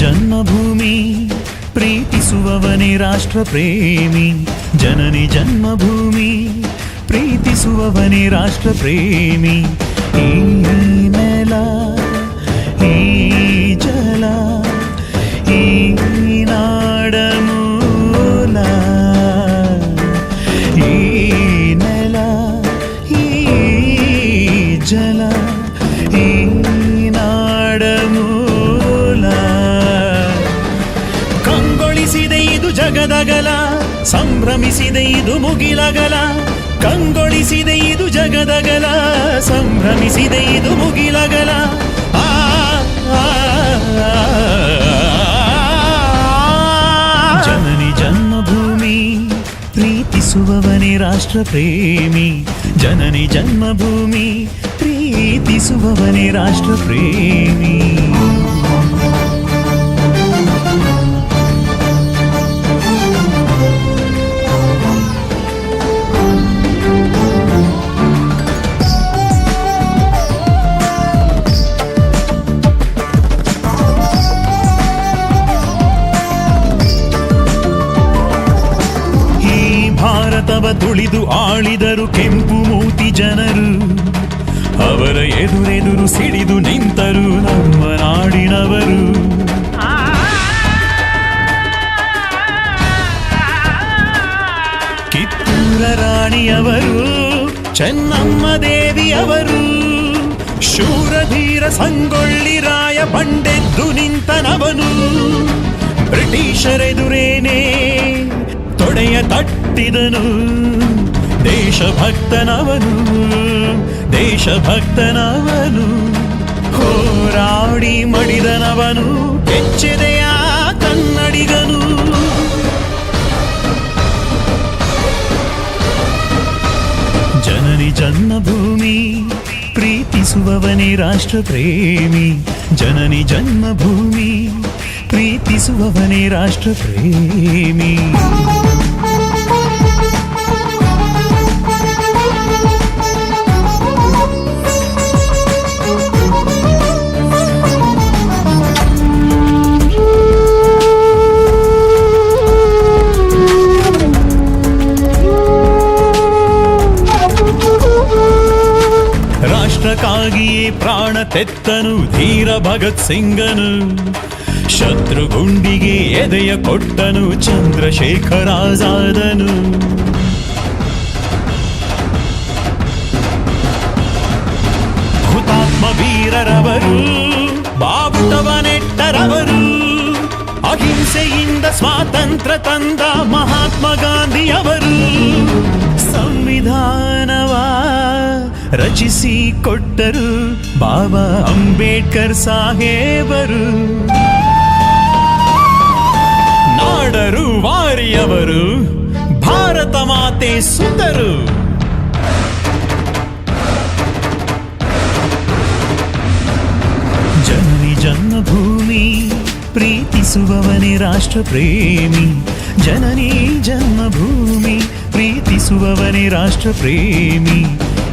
జన్మభూమి ప్రీతిసువవని రాష్ట్ర ప్రేమి జనని జన్మభూమి ప్రీతిసువవని రాష్ట్ర ప్రేమి ఈ నెల ఈ జల ఈ నాడమూల ఈ ಜಗದಗಲ ಸಂಭ್ರಮಿಸಿದೆ ಇದು ಮುಗಿಲಗಲ ಕಂಗೊಳಿಸಿದೆ ಇದು ಜಗದಗಲ ಸಂಭ್ರಮಿಸಿದೆ ಇದು ಮುಗಿಲಗಲ ಆ, ಜನನಿ ಜನ್ಮಭೂಮಿ ಪ್ರೀತಿಸುವವನೇ ರಾಷ್ಟ್ರ ಪ್ರೇಮಿ ಜನನಿ ಜನ್ಮಭೂಮಿ ಪ್ರೀತಿಸುವವನೇ ರಾಷ್ಟ್ರ ಪ್ರೇಮಿ ಭಾರತವ ಆಳಿದರು ಕೆಂಪು ಮೂತಿ ಜನರು. ಅವರ ಎದುರೆದುರು ಸಿಡಿದು ನಿಂತರು ನಮ್ಮ ನಾಡಿನವರು. ಕಿತ್ತೂರ ರಾಣಿಯವರು, ಚೆನ್ನಮ್ಮ ದೇವಿಯವರು, ಶೂರಧೀರ ಸಂಗೊಳ್ಳಿ ರಾಯ ಬಂಡೆದ್ದು ನಿಂತನವನು. ಬ್ರಿಟಿಷರೆದುರೇನೆ ತೊಡೆಯ ತಟ್ಟಿದನು. ದೇಶಭಕ್ತನವನು ದೇಶಭಕ್ತನವನು. ಹೋರಾಡಿ ಮಡಿದನವನು ಹೆಚ್ಚಿದೆಯ ಕನ್ನಡಿಗನು. ಜನನಿ ಜನ್ಮಭೂಮಿ, ಪ್ರೀತಿಸುವವನೇ ರಾಷ್ಟ್ರ ಪ್ರೇಮಿ ಜನನಿ ಜನ್ಮಭೂಮಿ, ಪ್ರೀತಿಸುವವನೇ ರಾಷ್ಟ್ರ ಪ್ರೇಮಿ ಪ್ರಾಣ ತೆತ್ತನು ಧೀರ ಭಗತ್ ಸಿಂಗನು. ಶತ್ರುಗುಂಡಿಗೆ ಎದೆಯ ಕೊಟ್ಟನು ಚಂದ್ರಶೇಖರ ಆಜಾದನು. ಹುತಾತ್ಮ ವೀರರವರು ಬಾಬುತವನೆಟ್ಟರವರು ಅಹಿಂಸೆಯಿಂದ ಸ್ವಾತಂತ್ರ್ಯ ತಂದ ಮಹಾತ್ಮ ಗಾಂಧಿಯವರು. ಸಂವಿಧಾನವ ರಚಿಸಿ ಕೊಟ್ಟರು ಬಾಬಾ ಅಂಬೇಡ್ಕರ್ ಸಾಹೇಬರು. ನಾಡರು ವಾರಿಯವರು, ಭಾರತ ಮಾತೆ ಸುಂದರು. ಜನನಿ ಜನ್ಮಭೂಮಿ, ಪ್ರೀತಿಸುವವನೇ ರಾಷ್ಟ್ರ ಪ್ರೇಮಿ ಜನನಿ ಜನ್ಮಭೂಮಿ, ಪ್ರೀತಿಸುವವನೇ ರಾಷ್ಟ್ರ ಪ್ರೇಮಿ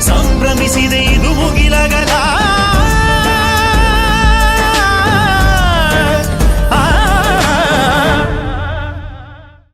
ಸಂಭ್ರಮಿಸಿದೆ ಇದು ಮುಗಿಲ